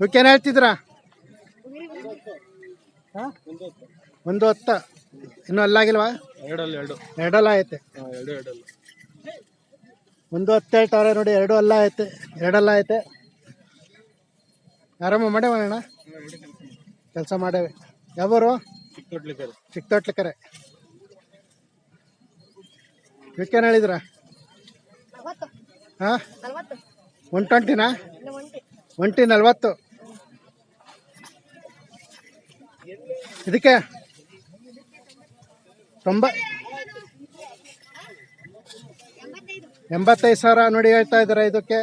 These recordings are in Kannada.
ಇವಕ್ಕೇನು ಹೇಳ್ತಿದ್ರ? ಹಾಂ? ಒಂದು ಹತ್ತ. ಇನ್ನೂ ಅಲ್ಲಾಗಿಲ್ವಾ ಎರಡಲ್ಲ ಎರಡು. ಎರಡಲ್ಲ ಐತೆ ಎರಡು ಎರಡಲ್ಲ. ಒಂದು ಹತ್ತು ಹೇಳ್ತಾವ್ರೆ ನೋಡಿ ಎರಡು ಅಲ್ಲ ಐತೆ ಎರಡಲ್ಲ ಐತೆ ಆರಾಮ ಮಾಡೇವ ಅಣ್ಣ? ಕೆಲಸ ಮಾಡೇವೆ ಯಾವರು? ಚಿಕ್ಕತೊಟ್ಲಕರೆ ಇವಕ್ಕೇನು ಹೇಳಿದ್ರ? ಹಾಂ? ಒನ್ ಟ್ವೆಂಟಿನಾ ಒಂಟಿ ನಲ್ವತ್ತು. ಇದಕ್ಕೆ ತೊಂಬ ಎಂಬತ್ತೈದು ಸಾವಿರ ನೋಡಿ ಹೇಳ್ತಾ ಇದ್ದಾರೆ ಇದಕ್ಕೆ.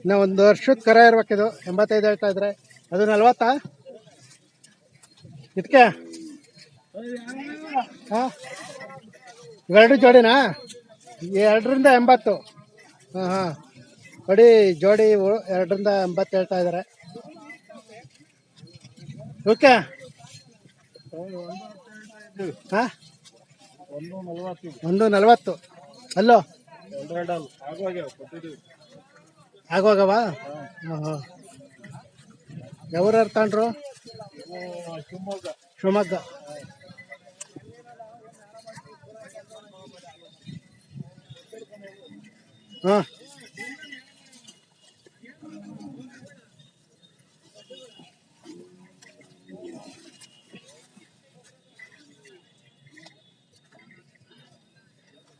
ಇನ್ನು ಒಂದು ವರ್ಷದ ಕರ ಇರ್ಬೇಕಿದು ಎಂಬತ್ತೈದು ಹೇಳ್ತಾ ಇದ್ರೆ ಅದು ನಲ್ವತ್ತಾ? ಇದಕ್ಕೆ? ಹಾಂ? ಇವೆರಡು ಜೋಡಿನಾ? ಎರಡರಿಂದ ಎಂಬತ್ತು. ಹಾಂ ಹಾಂ. ನೋಡಿ, ಜೋಡಿ ಎರಡರಿಂದ ಎಂಬತ್ತು ಹೇಳ್ತಾ ಇದ್ದಾರೆ. ಓಕೆ. ಹಾಂ? ಒಂದು ನಲವತ್ತು. ಅಲ್ಲೋ? ಆಗೋಗವ ಹಾಂ ಹಾಂ ಯಾವ್ಯಾರು ತಗೊಂಡ್ರು ಶಿವಮೊಗ್ಗ. ಶಿವಮೊಗ್ಗ ಹಾಂ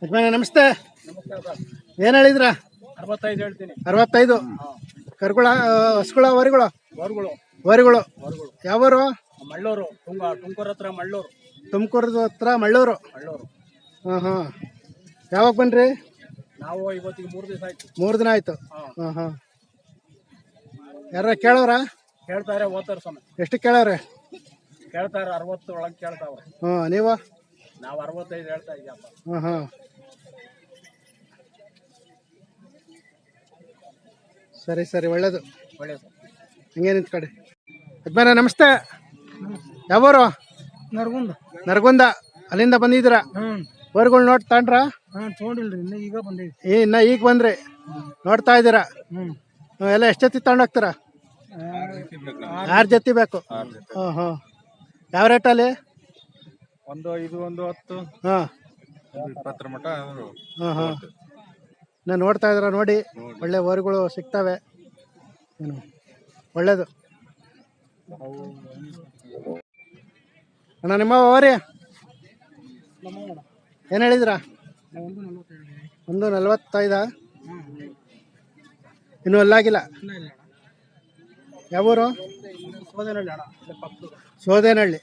ಯಜಮಾನ ನಮಸ್ತೆ. ಏನು ಹೇಳಿದ್ರ? ಅರವತ್ತೈದು ಹೇಳ್ತೀನಿ. ಅರವತ್ತೈದು. ಕರುಗಳ ಹಸ್ಗುಳ ವರಿಗಳು ವರ್ಗಳು ವರಿಗಳು ಯಾವರು? ಮಳ್ಳೂರು. ತುಂಗ ತುಮಕೂರು ಹತ್ರ ಮಳ್ಳೂರು. ತುಮಕೂರು ಹತ್ರ ಮಳ್ಳೂರು. ಮಳ್ಳೂರು. ಹಾಂ ಹಾಂ. ಯಾವಾಗ ಬನ್ರಿ? ನಾವು ಇವತ್ತಿಗೆ ಮೂರು ದಿವಸ ಆಯ್ತು. ಮೂರು ದಿನ ಆಯ್ತು. ಹಾಂ. ಹಾಂ ಯಾರ ಕೇಳೋರ ಕೇಳ್ತಾರೆ ಓದ್ತಾರ ಸ್ವಾಮಿ. ಎಷ್ಟು ಕೇಳವ್ರೆ? ಕೇಳ್ತಾರೆ ಅರವತ್ತು ಒಳಗೆ ಕೇಳ್ತಾವ್ರೆ. ಹಾಂ ನೀವು? ನಾವು ಅರವತ್ತೈದು ಹೇಳ್ತಾ ಇದ್ದೀವಿ ಹಾಂ ಹಾಂ. ಸರಿ ಸರಿ ಒಳ್ಳೇದು. ಒಳ್ಳೇದು. ಹಂಗೆ ಕಡೆ ಯಜಮಾನ ನಮಸ್ತೆ. ಯಾವೂರು? ನರಗುಂದ. ನರಗುಂದ. ಅಲ್ಲಿಂದ ಬಂದಿದ್ದೀರಾ? ಹ್ಞೂ ನೋಡ್ ತಗೊಂಡ್ರ ಹಾಂ ತೊಗೊಂಡಿಲ್ರಿ ಇನ್ನು ಈಗ ಬಂದೀವಿ. ಏ ಇನ್ನ ಈಗ ಬಂದ್ರಿ. ನೋಡ್ತಾ ಇದ್ದೀರಾ? ಹ್ಞೂ ಹ್ಮ್, ಎಲ್ಲ ಎಷ್ಟು ಜೊತೆ ತಗೊಂಡು ಹೋಗ್ತೀರಾ? ಆರು ಜೊತೆ ಬೇಕು. ಹಾಂ ಹಾಂ ಯಾವ ರೇಟಲ್ಲಿ ಒಂದು ಇದು ಒಂದು ಹತ್ತು. ಹಾಂ ಇಪ್ಪತ್ತರ ಮಟ್ಟ ಹಾಂ ಹಾಂ ನಾನು ನೋಡ್ತಾ ಇದ್ದೀರಾ ನೋಡಿ ಒಳ್ಳೆ ಊರುಗಳು ಸಿಗ್ತವೆ. ಏನು ಒಳ್ಳೇದು. ಅಣ್ಣ ನಿಮ್ಮ ಓರಿ ಏನು ಹೇಳಿದ್ರಾ? ಒಂದು ನಲ್ವತ್ತೈದು? ಒಂದು ನಲ್ವತ್ತೈದ ಇನ್ನೂ ಅಲ್ಲಾಗಿಲ್ಲ ಯಾವೂರು? ಸೋದನಹಳ್ಳಿ.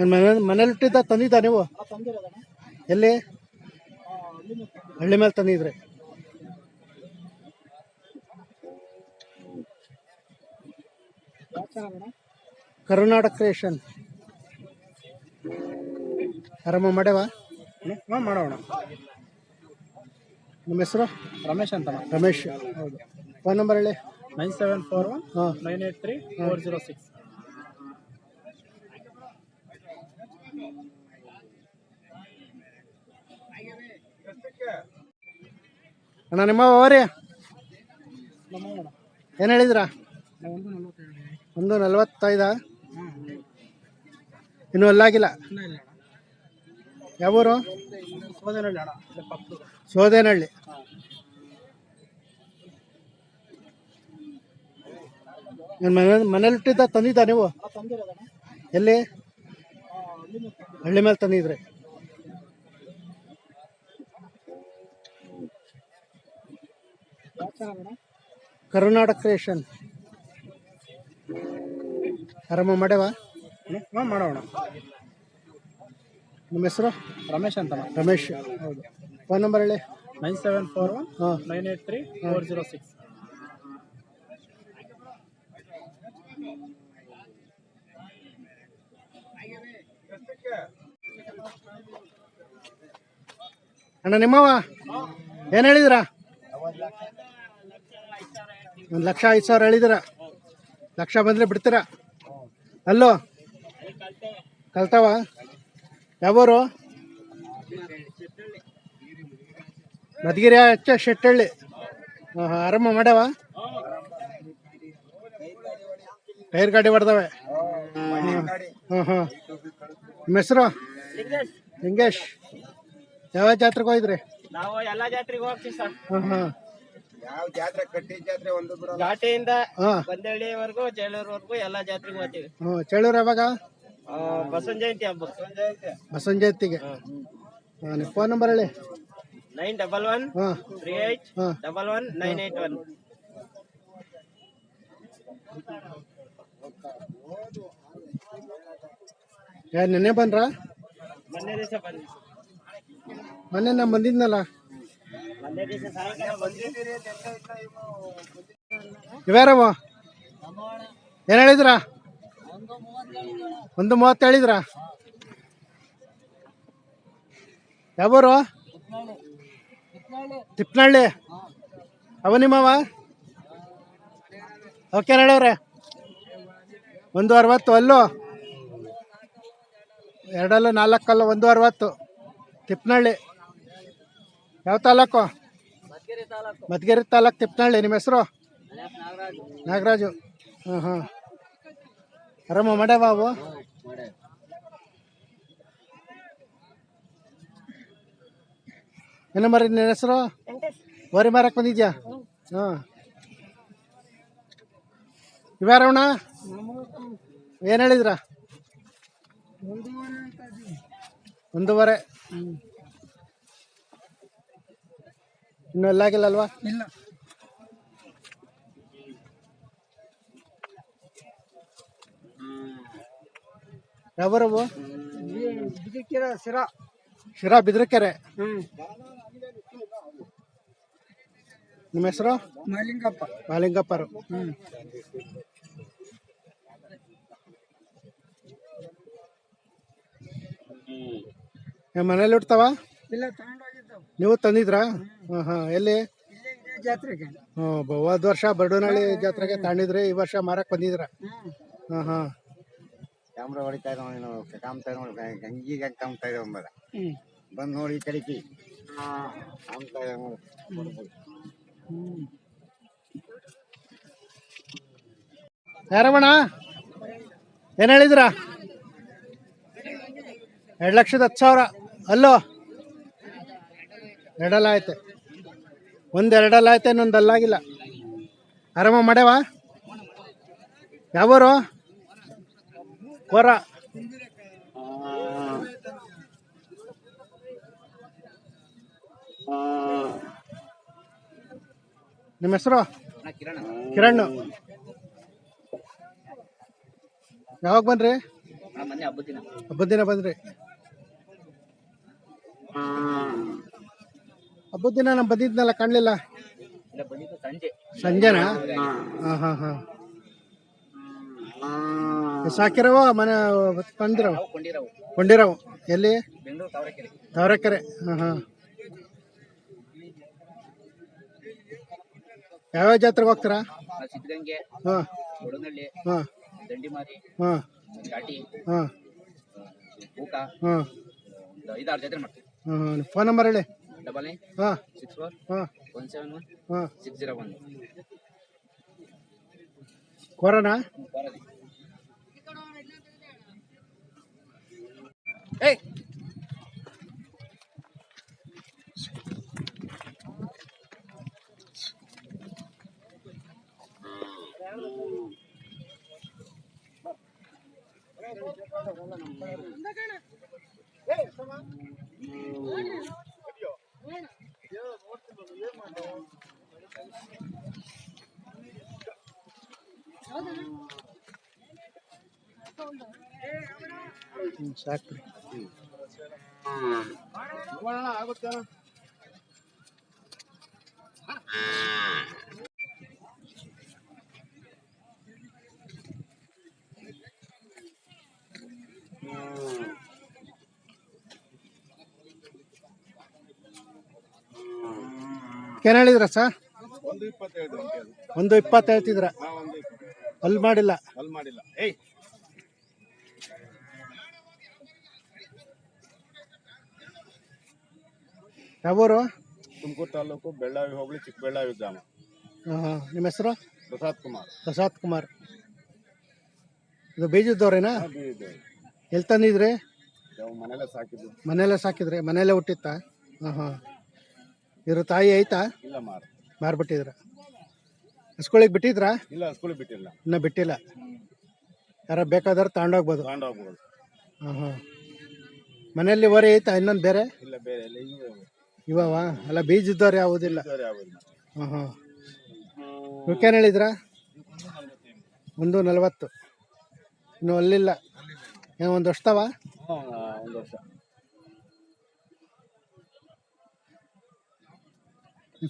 ಅಣ್ಣ ಇಲ್ಲೇ ಪಕ್ಕದ ಸೋದೇನಹಳ್ಳಿ ನನ್ನ ಮನೆ ಮನೇಲಿ ಇಟ್ಟಿದ್ದ ತಂದಿದ್ದ ನೀವು? ಎಲ್ಲಿ? ಹಳ್ಳಿ ಮೇಲೆ ತಂದಿದ್ರಿ. ಕರ್ನಾಟಕ ಕ್ರಿಯೇಷನ್. ಆರಾಮ ಮಾಡ್ಯವಾ? ಮಾಡೋಣ. ನಿಮ್ಮ ಹೆಸರು? ರಮೇಶ್ ಅಂತ ರಮೇಶ್ ಹೌದು. ಫೋನ್ ನಂಬರ್ ಹೇಳಿ. ನೈನ್ ಸೆವೆನ್ ಫೋರ್ ಒನ್ ಹಾಂ. Nine eight three four zero six. ಅಣ್ಣ, ನಿಮ್ಮ ಓರಿ ಏನು ಹೇಳಿದ್ರ? ಒಂದು ನಲ್ವತ್ತೈದು? ಇನ್ನೂ ಅಲ್ಲಾಗಿಲ್ಲ ಯಾವೂರು ಸೋದನಹಳ್ಳಿ. ನನ್ನ ಮನೆ, ಮನೇಲಿ ಇಟ್ಟಿದ್ದ ತಂದಿದ್ದ ನೀವು? ಎಲ್ಲಿ? ಹಳ್ಳಿ ಮೇಲೆ ತಂದಿದ್ರಿ. ಕರ್ನಾಟಕ ಕ್ರಿಯೇಷನ್ ಆರಾಮ ಮಾಡ್ಯವ? ಹಾಂ ಮಾಡೋಣ. ನಿಮ್ಮ ಹೆಸರು? ರಮೇಶ್ ಅಂತ ರಮೇಶ್. ಹೌದು. ಫೋನ್ ನಂಬರ್ ಹೇಳಿ. ನೈನ್ ಸೆವೆನ್ ಫೋರ್ ಒನ್ ಹಾಂ. Nine eight three four zero six. ಅಣ್ಣ ನಿಮ್ಮವ ಏನು ಹೇಳಿದಿರ? ಒಂದು ಲಕ್ಷ ಐದು ಸಾವಿರ ಹೇಳಿದಿರ. ಲಕ್ಷ ಬಂದರೆ ಬಿಡ್ತೀರಾ? ಅಲ್ಲೋ ಕಲ್ತಾವ ಯಾವೂರು? ಮಧುಗಿರಿ ಹಚ್ಚ ಶೆಟ್ಟಳ್ಳಿ. ಹಾಂ ಹಾಂ ಆರಾಮ ಮಾಡ್ಯಾವ? ಟೈರ್ ಗಾಡಿ ಹೊಡೆದವೆ. ಹಾಂ ಹಾಂ ನಿಮ್ಮ ಹೆಸರು? ಲಿಂಗೇಶ್. ಯಾವ ಜಾತ್ರೆಗೆ ಹೋಗಿದ್ರಿ? ನಾವು ಎಲ್ಲಾ ಜಾತ್ರೆಗೆ ಹೋಗ್ತೀವಿ ಸರ್. ಹಾಂ ಹಾಂ ಯಾವ ಜಾತ್ರೆ ಕಟ್ಟಿ ಜಾತ್ರೆ ಒಂದು ಬಿಡಲ್ಲ. ಘಾಟಿಯಿಂದ ಹಾಂ. ಬಂದಳ್ಳಿವರೆಗೂ ಜೈಲೂರ್ವರೆಗೂ ಎಲ್ಲಾ ಜಾತ್ರೆಗೆ ಹೋಗ್ತೀವಿ. ಹ್ಞೂ ಚೇಳೂರು ಯಾವಾಗ? ಆ, ಬಸವನ ಜಯಂತಿ ಹಬ್ಬ. ಬಸವನ ಜಯಂತಿಗೆ. ಹಾಂ. ನಿಮ್ಮ ಫೋನ್ ನಂಬರ್ ಹೇಳಿ. ನೈನ್ ಡಬಲ್ ಒನ್ ಹಾಂ. ತ್ರೀ ಏಟ್ ಹಾಂ. Double one nine eight one. ಯಾರು ನೆನ್ನೆ ಬಂದ್ರಾ? ಮೊನ್ನೆ ದಿವಸ ಬಂದ್ವಿ ಮೊನ್ನೆ ನಾ ಬಂದಿದ್ನಲ್ಲ ಮೊನ್ನೆ ದಿವಸ ಸಾಯಂಕಾಲ ಬಂದ್ವಿ ಇವ್ಯಾರವ ಏನು ಹೇಳಿದ್ರ? ಒಂದು ಮೂವತ್ತು ಹೇಳಿದ್ರ? ಯಾವೂರು? ತಿಪ್ಪನಹಳ್ಳಿ ಅವ ನಿಮ್ಮವ ಓಕೆ, ಹೇಳವ್ರೆ. ಒಂದು ಅರವತ್ತು, ಅಲ್ಲೂ? ಎರಡಲ್ಲ ನಾಲ್ಕಲ್ಲ ಒಂದು ಅರವತ್ತು. ತಿಪ್ಪನಹಳ್ಳಿ ಯಾವ ತಾಲೂಕು? ಮಧುಗಿರಿ ತಾಲೂಕು ತಿಪ್ಪನಹಳ್ಳಿ ನಿಮ್ಮ ಹೆಸರು? ನಾಗರಾಜು. ಹಾಂ ಹಾಂ ಆರಾಮ ಮಡೆ ಬಾಬು? ಏನ ಮರಿ ನಿನ್ನ ಹೆಸರು? ಬರಿ ಮಾರಕ್ಕೆ ಬಂದಿದ್ಯಾ? ಹಾಂ ಇವ್ಯಾರವಣ ಏನು ಹೇಳಿದ್ರ? ಒಂದೂವರೆ. ಇನ್ನೂ ಎಲ್ಲಾಗಿಲ್ಲ ಅಲ್ವಾ? ಇಲ್ಲ. ಯಾವರವು ಸಿರಾ ಶಿರಾ. ಬಿದ್ರಕೆರೆ. ಹ್ಮ್. ನಿಮ್ಮ ಹೆಸರು? ಮಾಲಿಂಗಪ್ಪ. ಮಾಲಿಂಗಪ್ಪರು. ಹ್ಮ್. ನಿಮ್ಮ ಮನೇಲಿ ಇಡ್ತಾವ ಇಲ್ಲ ತಗೊಂಡೋಗಿದ್ದವು ನೀವು ತಂದಿದ್ರಾ? ಹಾಂ ಹಾಂ ಎಲ್ಲಿ? ಜಾತ್ರೆಗೆ. ಹಾಂ ಹೋದ ವರ್ಷ ಬರ್ಡೋನಹಳ್ಳಿ ಜಾತ್ರೆಗೆ ತಗೊಂಡಿದ್ರಿ ಈ ವರ್ಷ ಮಾರಕ್ ಬಂದಿದ್ರ? ಹಾಂ ಹಾಂ ಕ್ಯಾಮ್ರಾ ಹೊಡಿತಾ ಇದ್ದಾವೆ ನೀನು ಕಾಮ್ತಾ ಇದ್ದಾವ ಗಂಗಿಗೆ ಕಾಮ್ತಾ ಇದ್ದಾವ ಅಂಬದ ಬಂದು ಬಂದ್ ನೋಡಿ ಕಡೆಕಿ ಕಾಮ್ತಾ ಇದ್ದಾವ ಯಾರವಣ? ಏನು ಹೇಳಿದ್ರ? ಎರಡು ಲಕ್ಷದ ಹತ್ತು ಸಾವಿರ. ಅಲ್ಲೋ. ಎರಡಲ್ಲ ಐತೆ ಒಂದು ಎರಡಲ್ಲ ಐತೆ ಇನ್ನೊಂದು ಅಲ್ಲಾಗಿಲ್ಲ. ಆರಾಮ ಮಾಡ್ಯಾವ? ಯಾವರು? ಕೋರ ನಿಮ್ಮ ಹೆಸರು? ಕಿರಣ್. ಯಾವಾಗ ಬನ್ರಿ ಹಬ್ಬದ ದಿನ. ಬಂದ್ರಿ. ಹಬ್ಬದ ದಿನ ನಾನು ಬಂದಿದ್ನಲ್ಲ ಕಾಣಲಿಲ್ಲ? ಸಂಜೆನಾ? ಹಾಂ. ಹಾಂ ಹಾಂ ಸಾಕಿರವ ಮನೆ ತಂದಿರವ? ಕೊಂಡಿರವು. ಎಲ್ಲಿ? ತಾವರೆಕೆರೆ. ಯಾವ ಹಾಂ ಹಾಂ. ಯಾವ್ಯಾವ ಜಾತ್ರೆಗೆ ಹೋಗ್ತೀರಾ? ಸಿದ್ಧಗಂಗೆ ಹಾಂ. ಹಾಂ. ದಂಡಿಮಾರಿ ಹಾಂ. ಘಾಟಿ ಹಾಂ. ಊಕ ಹಾಂ. ಐದಾರು ಜಾತ್ರೆ ಮಾಡ್ತೀವಿ. ಹಾಂ. ಫೋನ್ ನಂಬರ್ ಹೇಳಿ. ಡಬಲ್ ನೈನ್ ಹಾಂ. ಸಿಕ್ಸ್ ಫೋರ್ ಹಾಂ. ಒನ್ ಸೆವೆನ್ ಒನ್ ಹಾಂ. Six zero one corona? ಏಯ್! ಹ್ಞೂ ಸಾಕು ಏನು ಹೇಳಿದ್ರ ಸರ್? ಒಂದು ಇಪ್ಪತ್ತು ಹೇಳ್ತಿದ್ರ? ಅಲ್ಲಿ ಮಾಡಿಲ್ಲ. ಅಲ್ಲಿ ಮಾಡಿಲ್ಲ. ಏಯ್. ಯಾವೂರು? ತುಮಕೂರು ತಾಲೂಕು ಬೆಳ್ಳಾವಿ ಹೋಬಳಿ ಚಿಕ್ಕಬಳ್ಳಾವಿ ಗ್ರಾಮ. ಹಾಂ ನಿಮ್ಮ ಹೆಸರು? ಪ್ರಸಾದ್ ಕುಮಾರ್. ಪ್ರಸಾದ್ ಕುಮಾರ್. ಇದು ಬೀಜದವ್ರೇನಾ ಎಲ್ಲಿ ತಂದಿದ್ರಿ? ನಾವು ಮನೆಯಲ್ಲೇ ಸಾಕಿದ್ದು. ಮನೆಯಲ್ಲೇ ಸಾಕಿದ್ರಿ. ಮನೆಯಲ್ಲೇ ಹುಟ್ಟಿತ್ತಾ? ಹಾಂ ಹಾಂ. ಇದ್ರ ತಾಯಿ ಐತಾ? ಇಲ್ಲ ಮಾರ್ ಮಾರ್ಬಿಟ್ಟಿದ್ರ ಹಸ್ಗಳಿಗೆ ಬಿಟ್ಟಿದ್ರಾ? ಇಲ್ಲ ಸ್ಕೂಲಿಗೆ ಬಿಟ್ಟಿಲ್ಲ. ಇನ್ನೂ ಬಿಟ್ಟಿಲ್ಲ. ಯಾರ ಬೇಕಾದ್ರೆ ತಗೊಂಡೋಗ್ಬೋದು ತಗೊಂಡೋಗ್ಬೋದು ಹಾಂ ಹಾಂ ಮನೆಯಲ್ಲಿ ವರಿ ಐತಾ ಇನ್ನೊಂದು ಬೇರೆ? ಇಲ್ಲ ಬೇರೆ ಇಲ್ಲ ಇವಾಗ ಇವಾವ? ಅಲ್ಲ ಇದ್ದವ್ರು ಯಾವುದಿಲ್ಲ. ಹಾಂ ಹಾಂ ಇವಕ್ಕೇನು ಹೇಳಿದ್ರಾ? ಒಂದು ನಲ್ವತ್ತು. ಇನ್ನು ಅಲ್ಲಿಲ್ಲ. ಏನೋ ಒಂದು ವರ್ಷದವ? ಒಂದು ವರ್ಷ.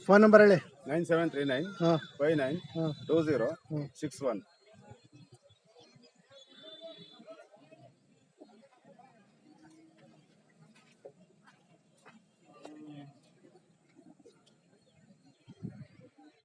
ಫೋನ್ ನಂಬರ್ ಹೇಳಿ. ನೈನ್ ಸೆವೆನ್ ತ್ರೀ ನೈನ್ ಹಾಂ. ಫೈವ್ ನೈನ್ ಹಾಂ. ಟೂ ಝೀರೋ ಹ್ಮ್. Six one.